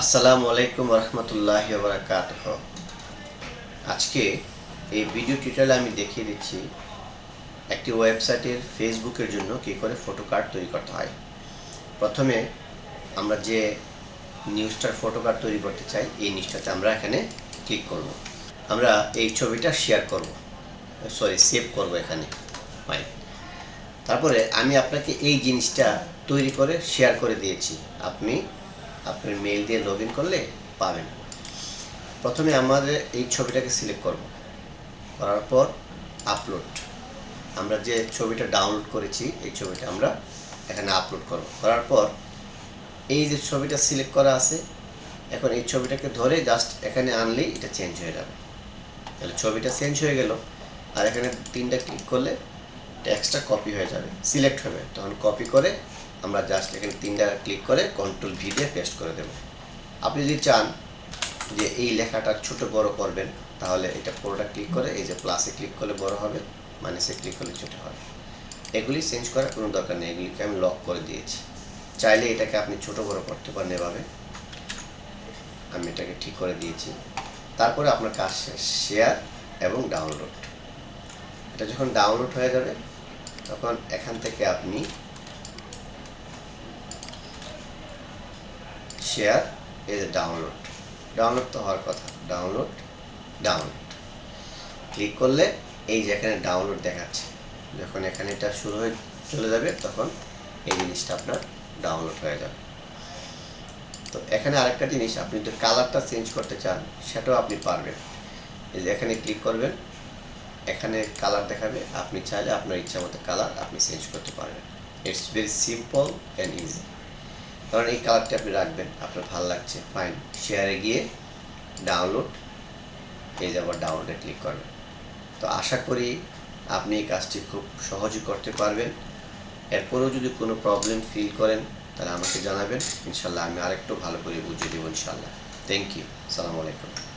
আসসালামু আলাইকুম রহমতুল্লাহ বারাকাত আজকে এই ভিডিও টিউটোরিয়ালে আমি দেখিয়ে দিচ্ছি একটি ওয়েবসাইটের ফেসবুকের জন্য কী করে ফটো কার্ড তৈরি করতে হয়। প্রথমে আমরা যে নিউজটার ফটো কার্ড তৈরি করতে চাই, এই নিউজটাতে আমরা এখানে ক্লিক করব। আমরা এই ছবিটা শেয়ার করব। সরি সেভ করব এখানে। ফাইন তারপরে আমি আপনাকে এই জিনিসটা তৈরি করে শেয়ার করে দিয়েছি। আপনি আপনার মেইল দিয়ে লগ করলে পাবেন। প্রথমে আমাদের এই ছবিটাকে সিলেক্ট করব। করার পর আপলোড আমরা যে ছবিটা ডাউনলোড করেছি, এই ছবিটা আমরা এখানে আপলোড করব। করার পর এই যে ছবিটা সিলেক্ট করা আছে, এখন এই ছবিটাকে ধরে জাস্ট এখানে আনলেই এটা চেঞ্জ হয়ে যাবে। তাহলে ছবিটা চেঞ্জ হয়ে গেল। আর এখানে তিনটা ক্লিক করলে টেক্সটটা কপি হয়ে যাবে। সিলেক্ট হবে। তখন কপি করে আমরা জাস্ট এখানে তিনটা ক্লিক করে কন্ট্রোল ভি দিয়ে পেস্ট করে দেব। আপনি যদি চান যে এই লেখাটা ছোট বড় করবেন, তাহলে এটা পুরোটা ক্লিক করে এই যে প্লাসে ক্লিক করলে বড় হবে মাইনাসে ক্লিক করলে ছোট হবে। এগুলি চেঞ্জ করার কোনো দরকার নেই, এগুলিকে আমি লক করে দিয়েছি। চাইলে এটাকে আপনি ছোট বড় করতে পারেন এভাবে। আমি এটাকে ঠিক করে দিয়েছি। তারপরে আপনার কাজ শেয়ার এবং ডাউনলোড এটা যখন ডাউনলোড হয়ে যাবে, তখন এখান থেকে আপনি শেয়ার এই যে ডাউনলোড ডাউনলোড তো হওয়ার কথা। ডাউনলোড ডাউনলোড ক্লিক করলে এই যে এখানে ডাউনলোড দেখাচ্ছে, যখন এখানে এটা শুরু হয়ে চলে যাবে, তখন এই জিনিসটা আপনার ডাউনলোড হয়ে যাবে। তো এখানে আরেকটা জিনিস, আপনি যদি কালারটা চেঞ্জ করতে চান, সেটাও আপনি পারবেন। এই যে এখানে ক্লিক করবেন, এখানে কালার দেখাবে। আপনি চাইলে আপনার ইচ্ছা মতো কালার আপনি চেঞ্জ করতে পারবেন। It's very simple and easy কারণ এই কালারটা আপনি রাখবেন, আপনার ভালো লাগছে ফাইন শেয়ারে গিয়ে ডাউনলোড এই যে আবার ডাউনলোডে ক্লিক করবেন। তো আশা করি আপনি এই কাজটি খুব সহজে করতে পারবেন। এরপরেও যদি কোনো প্রবলেম ফিল করেন, তাহলে আমাকে জানাবেন। ইনশাল্লাহ আমি আরেকটু ভালো করে বুঝিয়ে দেবো ইনশাল্লাহ। থ্যাংক ইউ সালামু আলাইকুম।